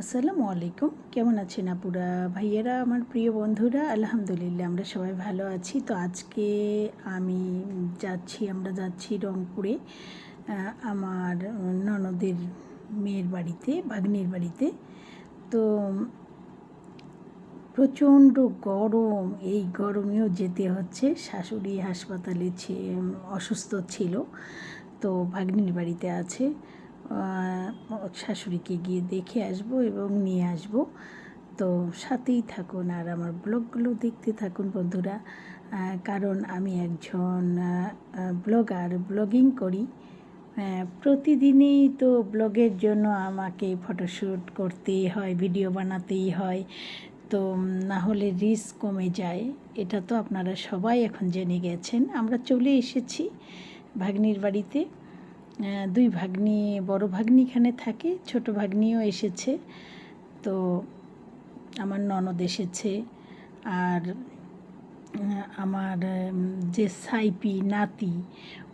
আসসালামু আলাইকুম। কেমন আছেন আপুরা? ভাইয়েরা, আমার প্রিয় বন্ধুরা, আলহামদুলিল্লাহ আমরা সবাই ভালো আছি। তো আজকে আমি যাচ্ছি, আমরা যাচ্ছি রংপুরে আমার ননদের মেয়ের বাড়িতে, ভাগ্নির বাড়িতে। তো প্রচণ্ড গরম, এই গরমেও যেতে হচ্ছে। শাশুড়ি হাসপাতালে অসুস্থ ছিল, তো ভাগ্নির বাড়িতে আছে। শাশুড়িকে গিয়ে দেখে আসব এবং নিয়ে আসব। তো সাথেই থাকুন আর আমার ব্লগগুলো দেখতে থাকুন বন্ধুরা। কারণ আমি একজন ব্লগার, ব্লগিং করি। প্রতিদিনই তো ব্লগের জন্য আমাকে ফটোশ্যুট করতেই হয়, ভিডিও বানাতেই হয়। তো না হলে রিস্ক কমে যায়। এটা তো আপনারা সবাই এখন জেনে গেছেন। আমরা চলে এসেছি ভাগ্নির বাড়িতে। দুই ভাগ্নি, বড় ভাগ্নি এখানে থাকে, ছোট ভাগ্নিও এসেছে। তো আমার ননদ এসেছে আর আমার যে সাইপি নাতি,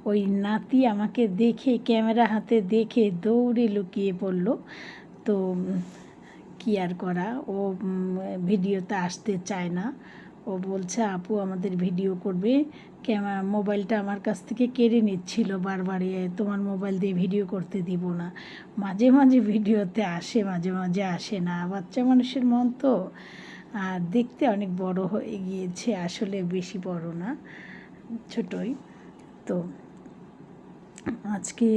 ওই নাতি আমাকে দেখে, ক্যামেরা হাতে দেখে দৌড়ে লুকিয়ে পড়ল। তো কি আর করা? ও ভিডিওতে আসতে চায় না। ও বলছে, আপু, আমাদের ভিডিও করবে। ক্যামেরা মোবাইলটা আমার কাছ থেকে কেড়ে নিচ্ছিল বারবার। তোমার মোবাইল দিয়ে ভিডিও করতে দিব না। মাঝে মাঝে ভিডিওতে আসে, মাঝে মাঝে আসে না। বাচ্চা মানুষের মন তো। আর দেখতে অনেক বড় হয়ে গিয়েছে, আসলে বেশি বড় না, ছোটই। তো আজকে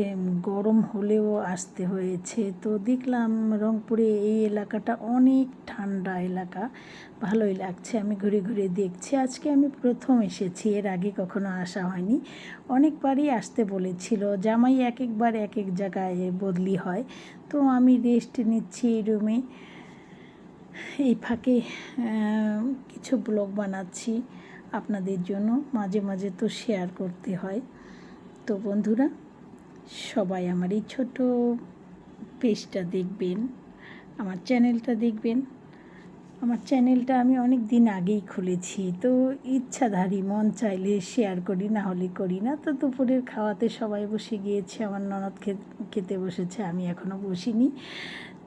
গরম হলেও আসতে হয়েছে। তো দেখলাম রংপুরে এই এলাকাটা অনেক ঠান্ডা এলাকা। ভালোই লাগছে, আমি ঘুরে ঘুরে দেখছি। আজকে আমি প্রথম এসেছি, এর আগে কখনো আসা হয়নি। অনেকবারই আসতে বলেছিল, জামাই এক একবার এক এক জায়গায় বদলি হয়। তো আমি রেস্ট নিচ্ছি এই রুমে এই ফাঁকে কিছু ব্লগ বানাচ্ছি আপনাদের জন্য, মাঝে মাঝে তো শেয়ার করতে হয়। তো বন্ধুরা, সবাই আমার এই ছোট পেজটা দেখবেন, আমার চ্যানেলটা দেখবেন। আমার চ্যানেলটা আমি অনেক দিন আগেই খুলেছি, তো ইচ্ছাধারী, মন চাইলে শেয়ার করি, না হলে করি না। তো দুপুরের খাওয়াতে সবাই বসে গিয়েছে, আমার ননদ খেতে বসেছে, আমি এখনও বসিনি।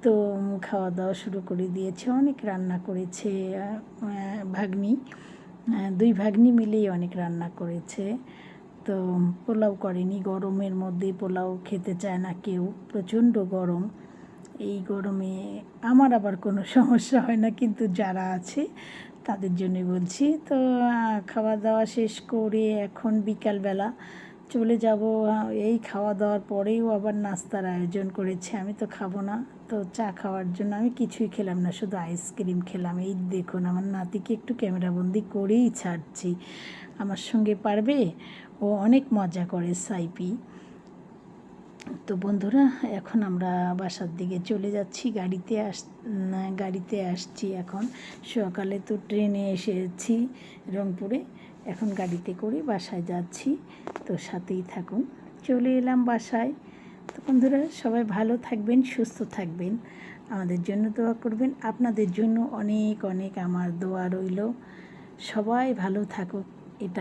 তো খাওয়া দাওয়া শুরু করে দিয়েছে, অনেক রান্না করেছে ভাগ্নি দুই ভাগ্নি মিলেই অনেক রান্না করেছে। তো পোলাও করেনি, গরমের মধ্যে পোলাও খেতে চায় না কেউ, প্রচণ্ড গরম। এই গরমে আমার আবার কোনো সমস্যা হয় না, কিন্তু যারা আছে তাদের জন্য বলছি। তো খাওয়া দাওয়া শেষ করে এখন বিকালবেলা চলে যাব এই খাওয়া দাওয়ার পরেও আবার নাস্তার আয়োজন করেছে। আমি তো খাব না, তো চা খাওয়ার জন্য আমি কিছুই খেলাম না, শুধু আইসক্রিম খেলাম। এই দেখুন, আমার নাতিকে একটু ক্যামেরাবন্দি করেই ছাড়ছি। আমার সঙ্গে পারবে? ও অনেক মজা করে, সাইপি। তো বন্ধুরা, এখন আমরা বাসার দিকে চলে যাচ্ছি, গাড়িতে আস গাড়িতে আসছি এখন। সকালে তো ট্রেনে এসেছি রংপুরে। এখন গাড়িতে করে বাসায় যাচ্ছি। তো সাথেই থাকুন। চলে এলাম বাসায়। তো বন্ধুরা, সবাই ভালো থাকবেন, সুস্থ থাকবেন। আমাদের জন্য দোয়া করবেন। আপনাদের জন্য অনেক অনেক আমার দোয়া রইল। সবাই ভালো থাকুক।